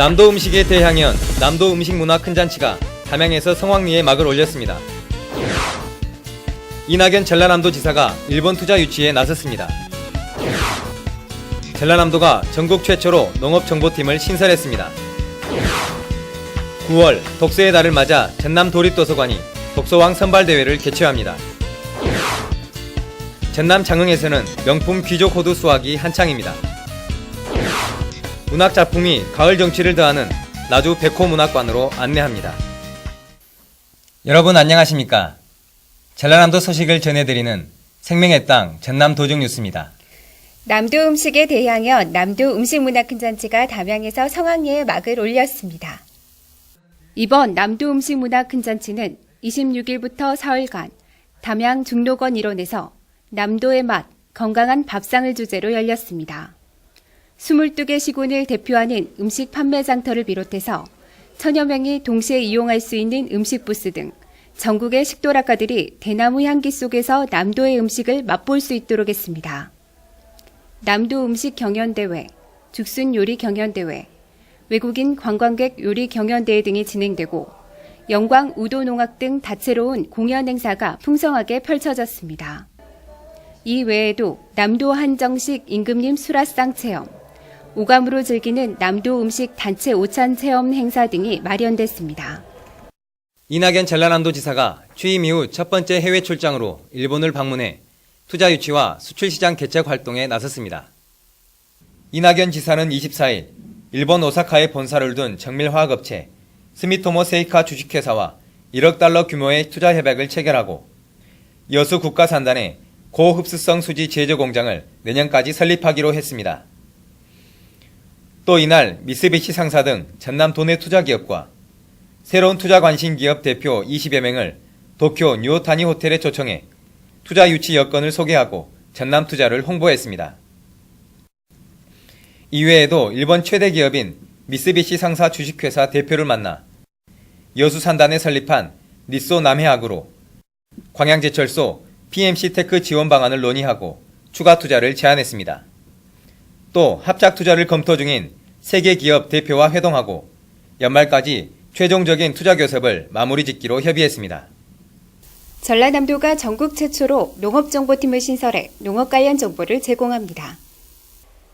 남도 음식의 대향연 남도 음식 문화 큰 잔치가 담양에서 성황리에 막을 올렸습니다. 이낙연 전라남도 지사가 일본 투자 유치에 나섰습니다. 전라남도가 전국 최초로 농업정보팀을 신설했습니다. 9월 독서의 달을 맞아 전남 도립도서관이 독서왕 선발대회를 개최합니다. 전남 장흥에서는 명품 귀족 호두 수확이 한창입니다. 문학 작품이 가을 정취를 더하는 나주 백호 문학관으로 안내합니다. 여러분 안녕하십니까? 전라남도 소식을 전해드리는 생명의 땅 전남 도중 뉴스입니다. 남도 음식에 대항연 남도 음식문화 큰잔치가 담양에서 성황리에 막을 올렸습니다. 이번 남도 음식문화 큰잔치는 26일부터 사흘간 담양 중록원 일원에서 남도의 맛, 건강한 밥상을 주제로 열렸습니다. 22개 시군을 대표하는 음식 판매 장터를 비롯해서 천여 명이 동시에 이용할 수 있는 음식 부스 등 전국의 식도락가들이 대나무 향기 속에서 남도의 음식을 맛볼 수 있도록 했습니다. 남도 음식 경연대회, 죽순 요리 경연대회, 외국인 관광객 요리 경연대회 등이 진행되고 영광 우도 농악 등 다채로운 공연 행사가 풍성하게 펼쳐졌습니다. 이 외에도 남도 한정식 임금님 수라상 체험, 오감으로 즐기는 남도 음식 단체 오찬 체험 행사 등이 마련됐습니다. 이낙연 전라남도 지사가 취임 이후 첫 번째 해외 출장으로 일본을 방문해 투자 유치와 수출 시장 개척 활동에 나섰습니다. 이낙연 지사는 24일 일본 오사카에 본사를 둔 정밀화학업체 스미토모 세이카 주식회사와 1억 달러 규모의 투자 협약을 체결하고 여수 국가산단에 고흡수성 수지 제조 공장을 내년까지 설립하기로 했습니다. 또 이날 미쓰비시 상사 등 전남 도내 투자 기업과 새로운 투자 관심 기업 대표 20여 명을 도쿄 뉴오타니 호텔에 초청해 투자 유치 여건을 소개하고 전남 투자를 홍보했습니다. 이외에도 일본 최대 기업인 미쓰비시 상사 주식회사 대표를 만나 여수 산단에 설립한 니소 남해학으로 광양제철소 PMC 테크 지원 방안을 논의하고 추가 투자를 제안했습니다. 또 합작 투자를 검토 중인 세계 기업 대표와 회동하고 연말까지 최종적인 투자 교섭을 마무리 짓기로 협의했습니다. 전라남도가 전국 최초로 농업정보팀을 신설해 농업 관련 정보를 제공합니다.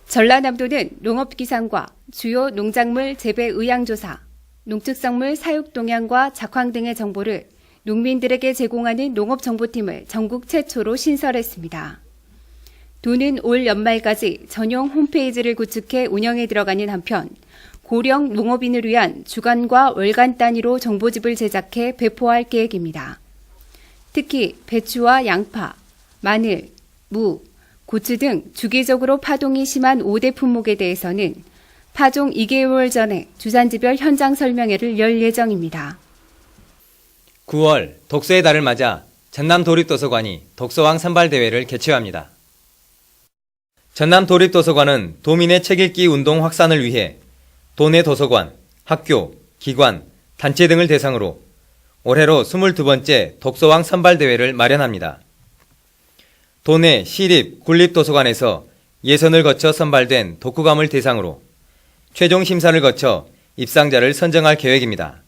전라남도는 농업기상과 주요 농작물 재배 의향조사, 농축성물 사육 동향과 작황 등의 정보를 농민들에게 제공하는 농업정보팀을 전국 최초로 신설했습니다. 도는 올 연말까지 전용 홈페이지를 구축해 운영에 들어가는 한편 고령 농업인을 위한 주간과 월간 단위로 정보집을 제작해 배포할 계획입니다. 특히 배추와 양파, 마늘, 무, 고추 등 주기적으로 파동이 심한 5대 품목에 대해서는 파종 2개월 전에 주산지별 현장 설명회를 열 예정입니다. 9월 독서의 달을 맞아 전남 도립도서관이 독서왕 선발대회를 개최합니다. 전남 도립도서관은 도민의 책 읽기 운동 확산을 위해 도내 도서관, 학교, 기관, 단체 등을 대상으로 올해로 22번째 독서왕 선발대회를 마련합니다. 도내 시립, 군립도서관에서 예선을 거쳐 선발된 독후감을 대상으로 최종 심사를 거쳐 입상자를 선정할 계획입니다.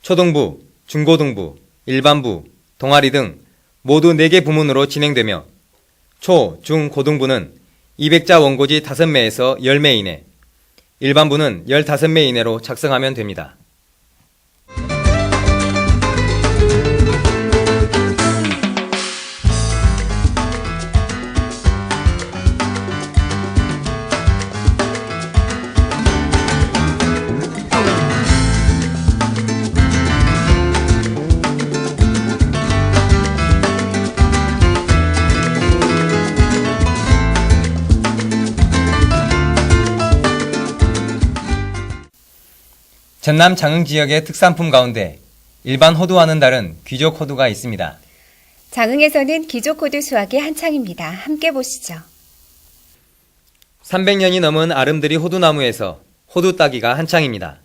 초등부, 중고등부, 일반부, 동아리 등 모두 4개 부문으로 진행되며 초, 중, 고등부는 200자 원고지 5매 에서 10매 이내, 일반부는 15매 이내로 작성하면 됩니다. 전남 장흥 지역의 특산품 가운데 일반 호두와는 다른 귀족 호두가 있습니다. 장흥에서는 기조코드 수확이 한창입니다. 함께 보시죠. 300년이 넘은 아름드리 호두나무에서 호두 따기가 한창입니다.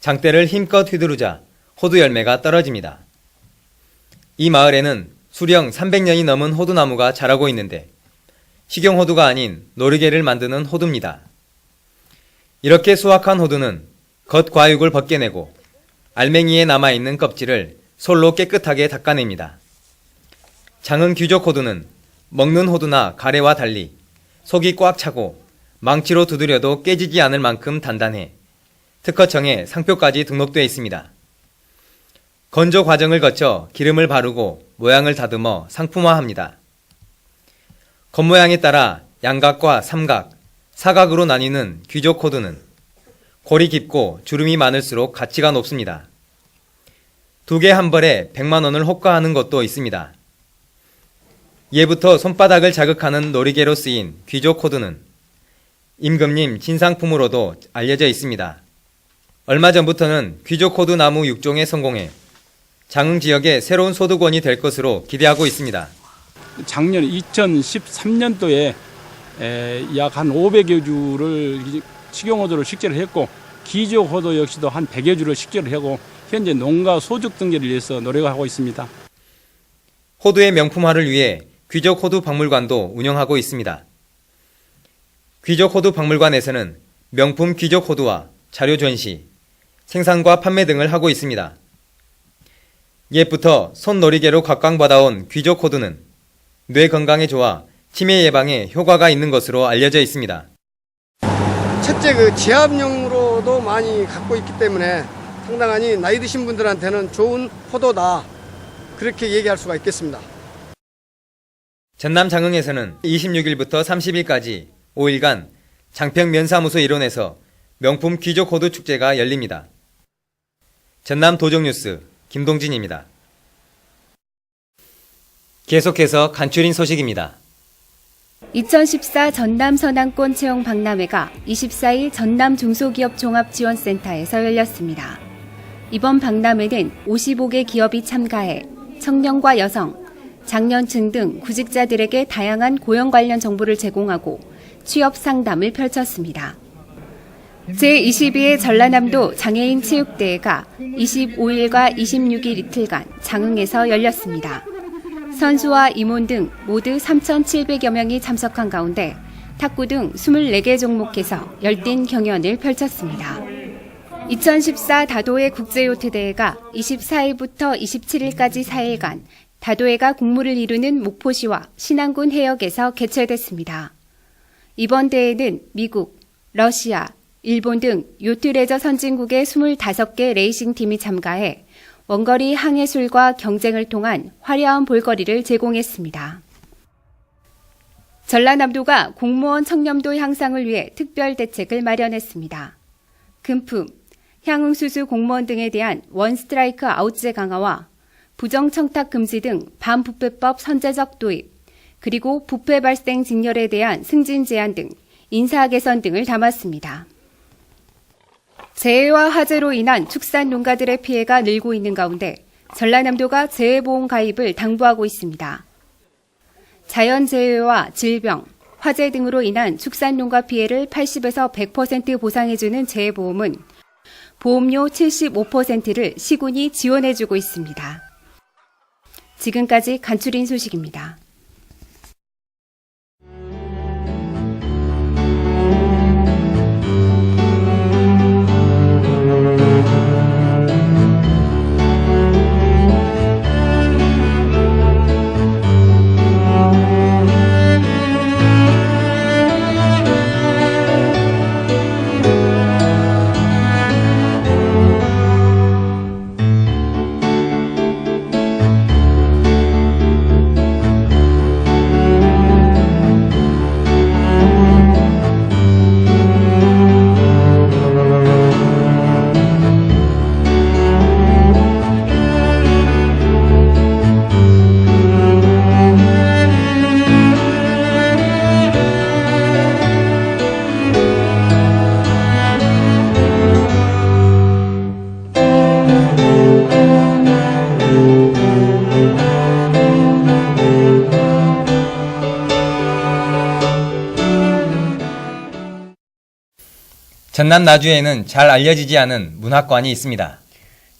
장대를 힘껏 휘두르자 호두 열매가 떨어집니다. 이 마을에는 수령 300년이 넘은 호두나무가 자라고 있는데 식용 호두가 아닌 노르게를 만드는 호두입니다. 이렇게 수확한 호두는 겉 과육을 벗겨내고 알맹이에 남아있는 껍질을 솔로 깨끗하게 닦아냅니다. 장흥 귀족 호두는 먹는 호두나 가래와 달리 속이 꽉 차고 망치로 두드려도 깨지지 않을 만큼 단단해 특허청에 상표까지 등록되어 있습니다. 건조 과정을 거쳐 기름을 바르고 모양을 다듬어 상품화합니다. 겉모양에 따라 양각과 삼각, 사각으로 나뉘는 귀족 호두는 골이 깊고 주름이 많을수록 가치가 높습니다. 두 개 한 벌에 100만 원을 호가하는 것도 있습니다. 예부터 손바닥을 자극하는 놀이개로 쓰인 귀족 호두는 임금님 진상품으로도 알려져 있습니다. 얼마 전부터는 귀족 호두 나무 6종에 성공해 장흥 지역의 새로운 소득원이 될 것으로 기대하고 있습니다. 작년 2013년도에 약 한 500여 주를 식용호두를 식재를 했고 기조호두 역시도 한 100여 주를 식재를 하고 현재 농가 소득 등재를 위해서 노력하고 있습니다. 호두의 명품화를 위해 귀족 호두 박물관도 운영하고 있습니다. 귀족 호두 박물관에서는 명품 귀족 호두와 자료 전시, 생산과 판매 등을 하고 있습니다. 옛부터 손놀이개로 각광받아온 귀족 호두는 뇌 건강에 좋아 치매 예방에 효과가 있는 것으로 알려져 있습니다. 첫째 그 제압용으로도 많이 갖고 있기 때문에 상당히 나이 드신 분들한테는 좋은 포도다 그렇게 얘기할 수가 있겠습니다. 전남 장흥에서는 26일부터 30일까지 5일간 장평 면사무소 일원에서 명품 귀족 호두 축제가 열립니다. 전남 도정뉴스 김동진입니다. 계속해서 간추린 소식입니다. 2014 전남 서남권 채용 박람회가 24일 전남 중소기업 종합지원센터에서 열렸습니다. 이번 박람회는 55개 기업이 참가해 청년과 여성, 장년층 등 구직자들에게 다양한 고용 관련 정보를 제공하고 취업 상담을 펼쳤습니다. 제22회 전라남도 장애인 체육대회가 25일과 26일 이틀간 장흥에서 열렸습니다. 선수와 임원 등 모두 3,700여 명이 참석한 가운데 탁구 등 24개 종목에서 열띤 경연을 펼쳤습니다. 2014 다도해 국제요트대회가 24일부터 27일까지 4일간 다도해가 국무를 이루는 목포시와 신안군 해역에서 개최됐습니다. 이번 대회는 미국, 러시아, 일본 등 요트레저 선진국의 25개 레이싱 팀이 참가해 원거리 항해술과 경쟁을 통한 화려한 볼거리를 제공했습니다. 전라남도가 공무원 청렴도 향상을 위해 특별 대책을 마련했습니다. 금품, 향응수수 공무원 등에 대한 원스트라이크 아웃제 강화와 부정청탁 금지 등 반부패법 선제적 도입, 그리고 부패 발생 직렬에 대한 승진 제한 등 인사 개선 등을 담았습니다. 재해와 화재로 인한 축산 농가들의 피해가 늘고 있는 가운데 전라남도가 재해보험 가입을 당부하고 있습니다. 자연재해와 질병, 화재 등으로 인한 축산 농가 피해를 80에서 100% 보상해주는 재해보험은 보험료 75%를 시군이 지원해주고 있습니다. 지금까지 간추린 소식입니다. 전남 나주에는 잘 알려지지 않은 문학관이 있습니다.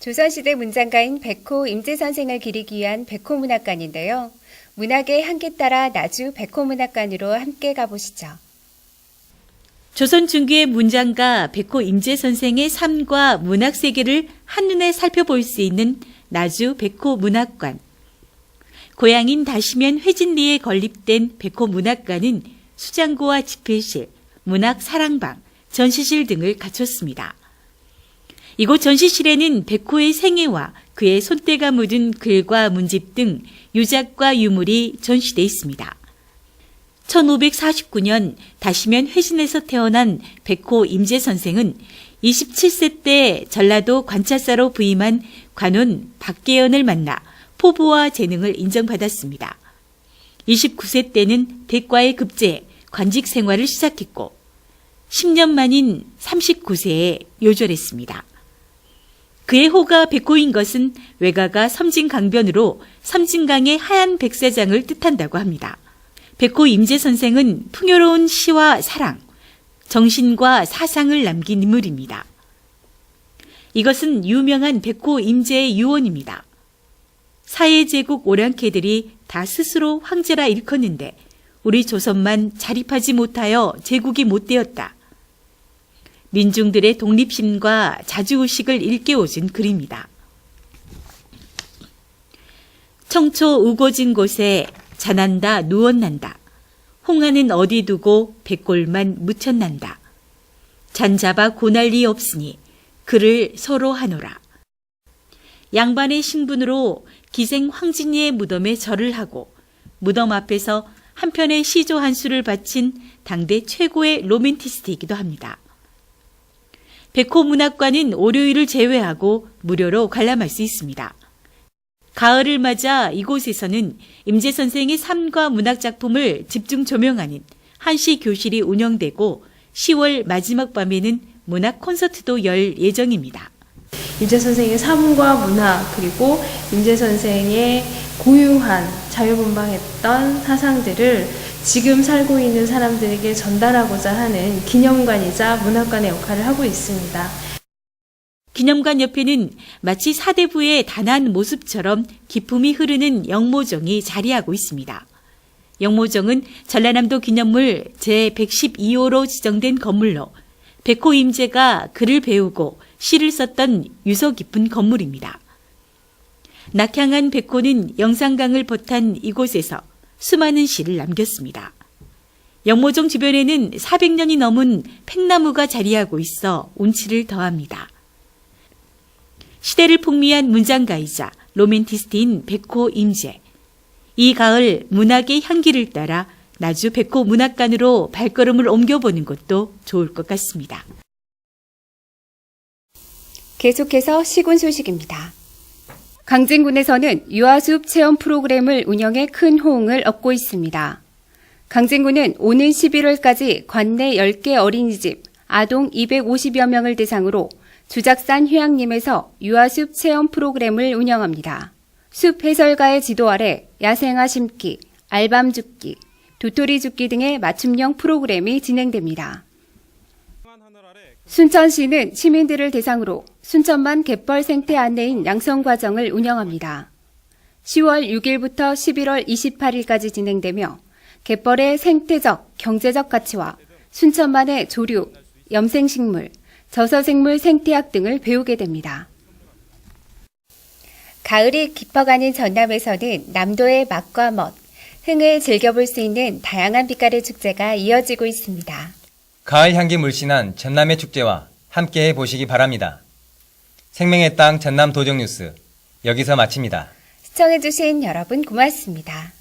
조선시대 문장가인 백호 임재 선생을 기리기 위한 백호 문학관인데요. 문학의 한계 따라 나주 백호 문학관으로 함께 가보시죠. 조선 중기의 문장가 백호 임재 선생의 삶과 문학 세계를 한눈에 살펴볼 수 있는 나주 백호 문학관. 고향인 다시면 회진리에 건립된 백호 문학관은 수장고와 집필실, 문학 사랑방, 전시실 등을 갖췄습니다. 이곳 전시실에는 백호의 생애와 그의 손때가 묻은 글과 문집 등 유작과 유물이 전시돼 있습니다. 1549년 다시면 회진에서 태어난 백호 임재 선생은 27세 때 전라도 관찰사로 부임한 관원 박계연을 만나 포부와 재능을 인정받았습니다. 29세 때는 대과에 급제해 관직 생활을 시작했고 10년 만인 39세에 요절했습니다. 그의 호가 백호인 것은 외가가 섬진강변으로 섬진강의 하얀 백사장을 뜻한다고 합니다. 백호 임재 선생은 풍요로운 시와 사랑, 정신과 사상을 남긴 인물입니다. 이것은 유명한 백호 임재의 유언입니다. 사회제국 오랑캐들이 다 스스로 황제라 일컫는데 우리 조선만 자립하지 못하여 제국이 못 되었다. 민중들의 독립심과 자주의식을 일깨워준 글입니다. 청초 우거진 곳에 자난다 누웠난다. 홍하는 어디 두고 백골만 묻혔난다. 잔잡아 고난리 없으니 그를 서로 하노라. 양반의 신분으로 기생 황진이의 무덤에 절을 하고 무덤 앞에서 한 편의 시조 한 수를 바친 당대 최고의 로맨티스트이기도 합니다. 백호 문학관은 월요일을 제외하고 무료로 관람할 수 있습니다. 가을을 맞아 이곳에서는 임재 선생의 삶과 문학 작품을 집중 조명하는 한시 교실이 운영되고 10월 마지막 밤에는 문학 콘서트도 열 예정입니다. 임재 선생의 삶과 문학 그리고 임재 선생의 고유한 자유분방했던 사상들을 지금 살고 있는 사람들에게 전달하고자 하는 기념관이자 문학관의 역할을 하고 있습니다. 기념관 옆에는 마치 사대부의 단한 모습처럼 기품이 흐르는 영모정이 자리하고 있습니다. 영모정은 전라남도 기념물 제112호로 지정된 건물로 백호 임재가 글을 배우고 시를 썼던 유서 깊은 건물입니다. 낙향한 백호는 영산강을 버탄 이곳에서 수많은 시를 남겼습니다. 영모정 주변에는 400년이 넘은 팽나무가 자리하고 있어 운치를 더합니다. 시대를 풍미한 문장가이자 로맨티스트인 백호 임재. 이 가을 문학의 향기를 따라 나주 백호 문학관으로 발걸음을 옮겨보는 것도 좋을 것 같습니다. 계속해서 시군 소식입니다. 강진군에서는 유아숲 체험 프로그램을 운영해 큰 호응을 얻고 있습니다. 강진군은 오는 11월까지 관내 10개 어린이집, 아동 250여 명을 대상으로 주작산 휴양림에서 유아숲 체험 프로그램을 운영합니다. 숲 해설가의 지도 아래 야생화 심기, 알밤 죽기, 도토리 죽기 등의 맞춤형 프로그램이 진행됩니다. 순천시는 시민들을 대상으로 순천만 갯벌 생태 안내인 양성 과정을 운영합니다. 10월 6일부터 11월 28일까지 진행되며 갯벌의 생태적, 경제적 가치와 순천만의 조류, 염생식물, 저서생물 생태학 등을 배우게 됩니다. 가을이 깊어가는 전남에서는 남도의 맛과 멋, 흥을 즐겨볼 수 있는 다양한 빛깔의 축제가 이어지고 있습니다. 가을 향기 물씬한 전남의 축제와 함께해 보시기 바랍니다. 생명의 땅 전남 도정 뉴스 여기서 마칩니다. 시청해주신 여러분 고맙습니다.